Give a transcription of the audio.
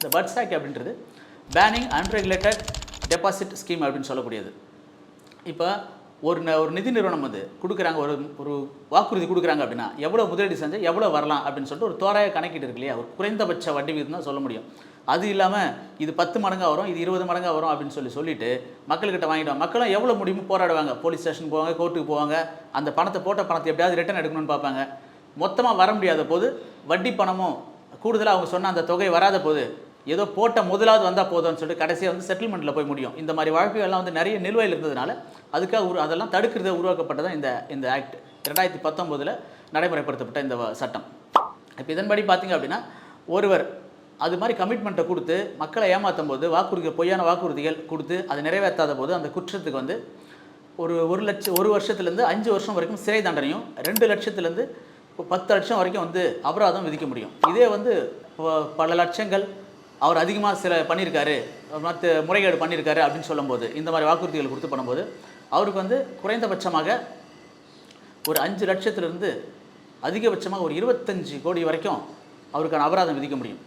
இந்த puts act அப்படின்றது பேனிங் unregulated deposit scheme அப்படின்னு சொல்லக்கூடியது. இப்போ ஒரு ந- ஒரு நிதி நிறுவனம் வந்து கொடுக்குறாங்க ஒரு ஒரு வாக்குறுதி கொடுக்குறாங்க அப்படின்னா எவ்வளோ முதலீடு செஞ்சால் எவ்வளோ வரலாம் அப்படின்னு சொல்லிட்டு ஒரு தோராய கணக்கீடு இருக்கு இல்லையா? ஒரு குறைந்தபட்ச வட்டி விகிதம் தான் சொல்ல முடியும். அது இல்லாமல் இது பத்து மடங்காக வரும் இது இருபது மடங்காக வரும் அப்படின்னு சொல்லி சொல்லிட்டு மக்கள்கிட்ட வாங்கிடுவாங்க மக்களும் எவ்வளோ முடியுமோ போராடுவாங்க. போலீஸ் ஸ்டேஷன் போவாங்க கோர்ட்டுக்கு போவாங்க. அந்த பணத்தை போட்ட பணத்தை எப்படியாவது ரிட்டர்ன் எடுக்கணும்னு பார்ப்பாங்க. மொத்தமாக வர முடியாத போது வட்டி பணமும் கூடுதலாக அவங்க சொன்ன அந்த தொகை வராத போது ஏதோ போட்ட முதலாவது வந்தால் போதும்னு சொல்லிட்டு கடைசியாக வந்து செட்டில்மெண்ட்டில் போய் முடியும். இந்த மாதிரி வழக்குகள்லாம் வந்து நிறைய நிலுவையில் இருந்ததுனால அதுக்காக உரு அதெல்லாம் தடுக்கிறது உருவாக்கப்பட்டதான் இந்த இந்த ஆக்ட் ரெண்டாயிரத்தி பத்தொம்போதில் நடைமுறைப்படுத்தப்பட்ட இந்த சட்டம். இப்போ இதன்படி பார்த்திங்க அப்படின்னா ஒருவர் அது மாதிரி கமிட்மெண்ட்டை கொடுத்து மக்களை ஏமாற்றும் போது வாக்குறுதி பொய்யான வாக்குறுதிகள் கொடுத்து அதை நிறைவேற்றாத போது அந்த குற்றத்துக்கு வந்து ஒரு ஒரு லட்சம் ஒரு வருஷத்துலேருந்து அஞ்சு வருஷம் வரைக்கும் சிறை தண்டனையும் ரெண்டு லட்சத்துலேருந்து பத்து லட்சம் வரைக்கும் வந்து அபராதம் விதிக்க முடியும். இதே வந்து பல லட்சங்கள் அவர் அதிகமாக சில பண்ணியிருக்காரு. மற்ற முறைகேடு பண்ணியிருக்காரு அப்படின்னு சொல்லும்போது இந்த மாதிரி வாக்குறுதிகள் கொடுத்து பண்ணும்போது அவருக்கு வந்து குறைந்தபட்சமாக ஒரு அஞ்சு லட்சத்திலிருந்து அதிகபட்சமாக ஒரு இருபத்தஞ்சு கோடி வரைக்கும் அவருக்கான அபராதம் விதிக்க முடியும்.